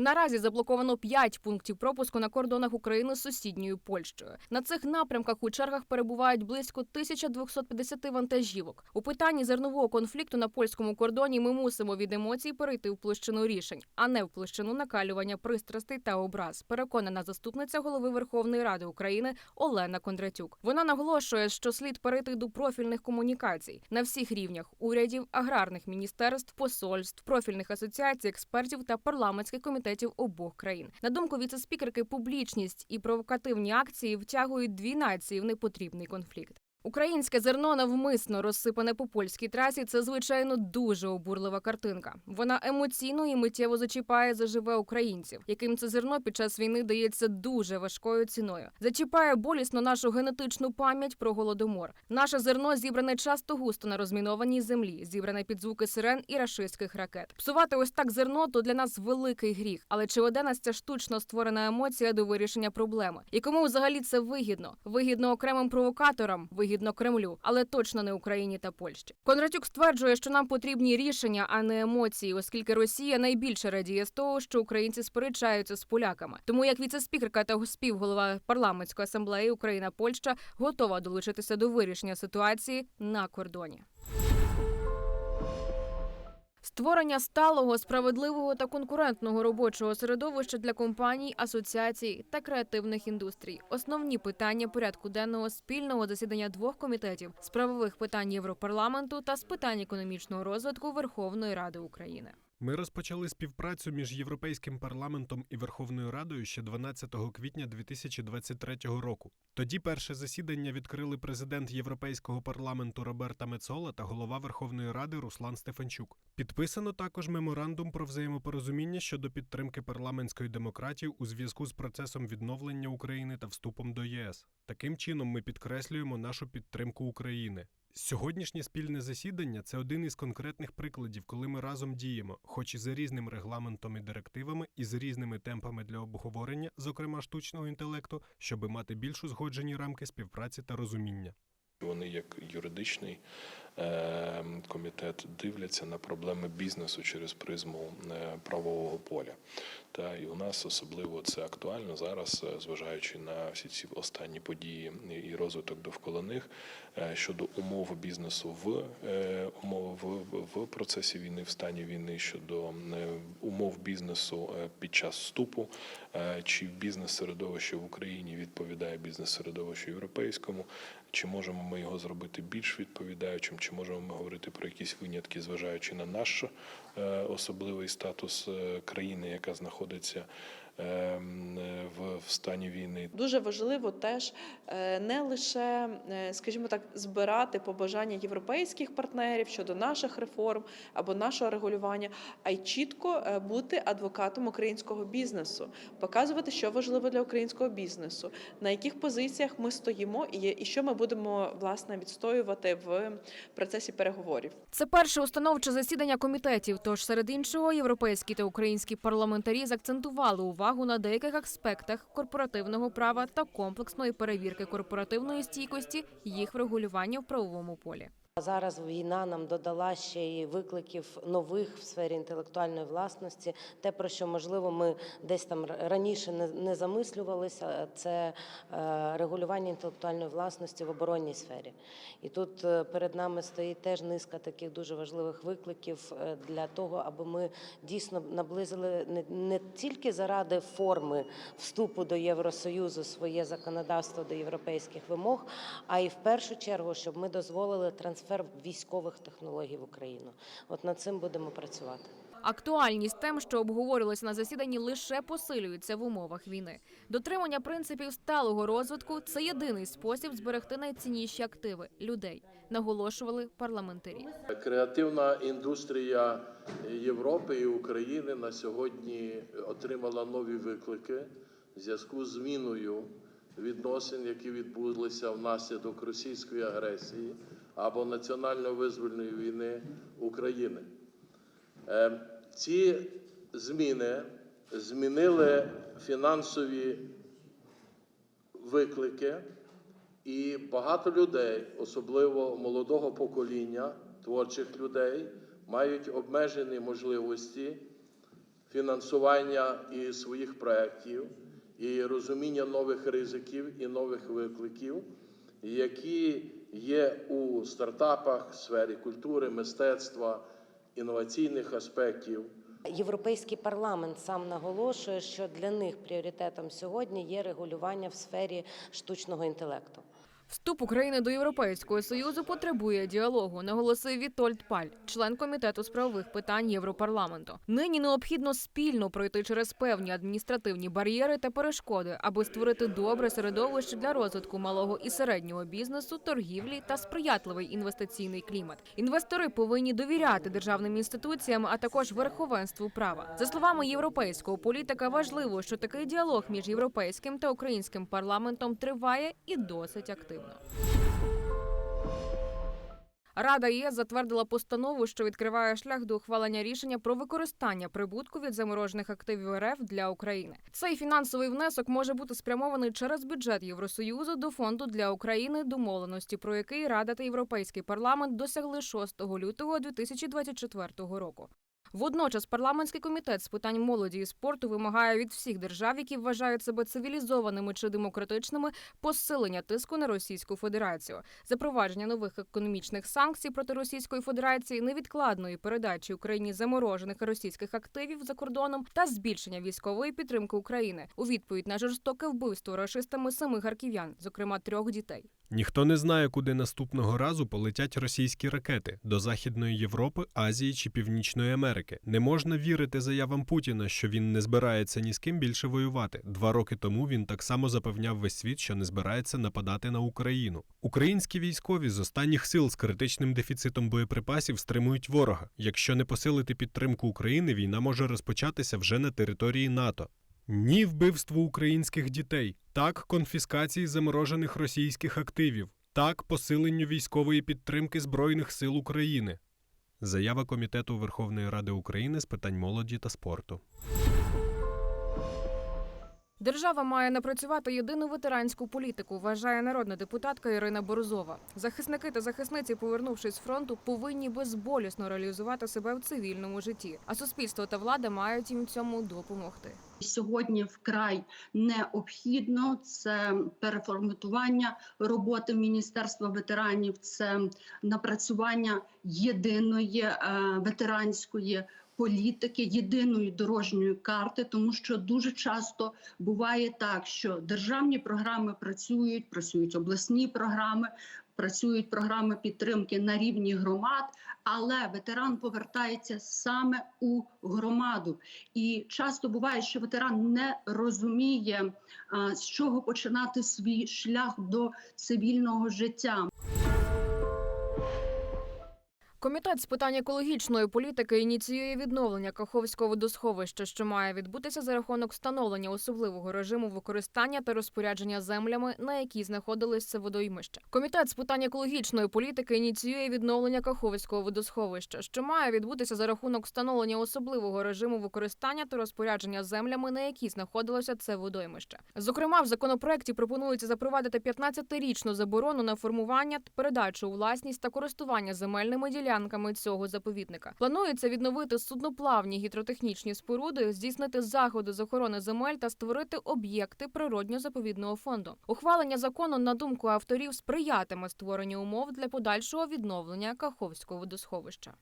Наразі заблоковано 5 пунктів пропуску на кордонах України з сусідньою Польщею. На цих напрямках у чергах перебувають близько 1250 вантажівок. У питанні зернового конфлікту на польському кордоні ми мусимо від емоцій перейти в площину рішень, а не в площину накалювання пристрастей та образ. Переконана заступниця голови Верховної Ради України Олена Кондратюк. Вона наголошує, що слід перейти до профільних комунікацій на всіх рівнях урядів, аграрних міністерств, посольств, профільних асоціацій, експертів та парламентських комітетів обох країн. На думку віцеспікерки, публічність і провокативні акції втягують дві нації в непотрібний конфлікт. Українське зерно навмисно розсипане по польській трасі. Це звичайно дуже обурлива картинка. Вона емоційно і миттєво зачіпає заживе українців, яким це зерно під час війни дається дуже важкою ціною. Зачіпає болісно нашу генетичну пам'ять про голодомор. Наше зерно зібране часто густо на розмінованій землі, зібране під звуки сирен і рашистських ракет. Псувати ось так зерно то для нас великий гріх. Але чи веде нас ця штучно створена емоція до вирішення проблеми? І кому взагалі це вигідно? Вигідно окремим провокаторам, вигідно Кремлю, але точно не Україні та Польщі. Кондратюк стверджує, що нам потрібні рішення, а не емоції, оскільки Росія найбільше радіє з того, що українці сперечаються з поляками. Тому як віцеспікерка та співголова парламентської асамблеї Україна Польща готова долучитися до вирішення ситуації на кордоні. Створення сталого, справедливого та конкурентного робочого середовища для компаній, асоціацій та креативних індустрій основні питання порядку денного спільного засідання двох комітетів з правових питань Європарламенту та з питань економічного розвитку Верховної Ради України. Ми розпочали співпрацю між Європейським парламентом і Верховною Радою ще 12 квітня 2023 року. Тоді перше засідання відкрили президент Європейського парламенту Роберта Мецола та голова Верховної Ради Руслан Стефанчук. Підписано також меморандум про взаємопорозуміння щодо підтримки парламентської демократії у зв'язку з процесом відновлення України та вступом до ЄС. Таким чином, ми підкреслюємо нашу підтримку України. Сьогоднішнє спільне засідання це один із конкретних прикладів, коли ми разом діємо, хоч і за різним регламентом і директивами, і з різними темпами для обговорення, зокрема штучного інтелекту, щоби мати більш узгоджені рамки співпраці та розуміння. Вони, як юридичний комітет, дивляться на проблеми бізнесу через призму е, правового поля. Та і у нас особливо це актуально зараз, е, зважаючи на всі ці останні події і розвиток довкола них е, щодо умов бізнесу в умов в, в процесі війни, в стані війни, щодо умов бізнесу під час вступу, чи бізнес-середовище в Україні відповідає бізнес-середовищу європейському, чи можемо ми його зробити більш відповідаючим, чи можемо ми говорити про якісь винятки, зважаючи на наш е, особливий статус е, країни, яка знаходиться в, в стані війни. Дуже важливо теж е, не лише, е, скажімо так, збирати побажання європейських партнерів щодо наших реформ або нашого регулювання, а й чітко е, бути адвокатом українського бізнесу, показувати, що важливо для українського бізнесу, на яких позиціях ми стоїмо, і є- і що ми будемо власне відстоювати в процесі переговорів. Це перше установче засідання комітетів. Тож серед іншого європейські та українські парламентарі заакцентували увагу на деяких аспектах корпоративного права та комплексної перевірки корпоративної стійкості їх врегулювання в правовому полі. Зараз війна нам додала ще й викликів нових в сфері інтелектуальної власності. Те, про що можливо ми десь там раніше не, замислювалися, це е, регулювання інтелектуальної власності в оборонній сфері. І тут е, перед нами стоїть теж низка таких дуже важливих викликів е, для того, аби ми дійсно наблизили не, тільки заради форми вступу до Євросоюзу своє законодавство до європейських вимог, а й в першу чергу, щоб ми дозволили трансфер військових технологій в Україну. От над цим будемо працювати. Актуальність тем, що обговорювалося на засіданні, лише посилюється в умовах війни. Дотримання принципів сталого розвитку це єдиний спосіб зберегти найцінніші активи людей, наголошували парламентарі. Креативна індустрія Європи і України на сьогодні отримала нові виклики в зв'язку з зміною відносин, які відбулися внаслідок російської агресії або національно-визвольної війни України. Е, Ці зміни змінили фінансові виклики, і багато людей, особливо молодого покоління, творчих людей, мають обмежені можливості фінансування і своїх проєктів, і розуміння нових ризиків і нових викликів, які є у стартапах сфері культури, мистецтва, інноваційних аспектів. Європейський парламент сам наголошує, що для них пріоритетом сьогодні є регулювання в сфері штучного інтелекту. Вступ України до Європейського союзу потребує діалогу, наголосив Вітольд Паль, член комітету з правових питань Європарламенту. Нині необхідно спільно пройти через певні адміністративні бар'єри та перешкоди, аби створити добре середовище для розвитку малого і середнього бізнесу, торгівлі та сприятливий інвестиційний клімат. Інвестори повинні довіряти державним інституціям, а також верховенству права. За словами європейського політика, важливо, що такий діалог між європейським та українським парламентом триває і досить активно. Рада ЄС затвердила постанову, що відкриває шлях до ухвалення рішення про використання прибутку від заморожених активів РФ для України. Цей фінансовий внесок може бути спрямований через бюджет Євросоюзу до фонду для України, домовленості про який Рада та Європейський парламент досягли 6 лютого 2024 року. Водночас парламентський комітет з питань молоді і спорту вимагає від всіх держав, які вважають себе цивілізованими чи демократичними, посилення тиску на Російську Федерацію, запровадження нових економічних санкцій проти Російської Федерації, невідкладної передачі Україні заморожених російських активів за кордоном та збільшення військової підтримки України у відповідь на жорстоке вбивство рашистами семи харків'ян, зокрема трьох дітей. Ніхто не знає, куди наступного разу полетять російські ракети до Західної Європи, Азії чи Північної Америки. Не можна вірити заявам Путіна, що він не збирається ні з ким більше воювати. Два роки тому він так само запевняв весь світ, що не збирається нападати на Україну. Українські військові з останніх сил з критичним дефіцитом боєприпасів стримують ворога. Якщо не посилити підтримку України, війна може розпочатися вже на території НАТО. Ні вбивству українських дітей, так конфіскації заморожених російських активів, так посиленню військової підтримки Збройних сил України. Заява Комітету Верховної Ради України з питань молоді та спорту. Держава має напрацювати єдину ветеранську політику, вважає народна депутатка Ірина Борзова. Захисники та захисниці, повернувшись з фронту, повинні безболісно реалізувати себе в цивільному житті. А суспільство та влада мають їм цьому допомогти. Сьогодні вкрай необхідно це переформатування роботи Міністерства ветеранів, це напрацювання єдиної е, ветеранської політики, єдиної дорожньої карти, тому що дуже часто буває так, що державні програми працюють, працюють обласні програми. Працюють програми підтримки на рівні громад, але ветеран повертається саме у громаду. І часто буває, що ветеран не розуміє, з чого починати свій шлях до цивільного життя. Комітет з питань екологічної політики ініціює відновлення Каховського водосховища, що має відбутися за рахунок встановлення особливого режиму використання та розпорядження землями, на якій знаходилися водоймища. Комітет з питань екологічної політики ініціює відновлення Каховського водосховища, що має відбутися за рахунок встановлення особливого режиму використання та розпорядження землями, на якій знаходилося це водоймище. Зокрема, в законопроекті пропонується запровадити 15-річну заборону на формування, передачу у власність та користування земельними ділянками цього заповідника. Планується відновити судноплавні гідротехнічні споруди, здійснити заходи з охорони земель та створити об'єкти природньо-заповідного фонду. Ухвалення закону, на думку авторів, сприятиме створенню умов для подальшого відновлення Каховського водосховища.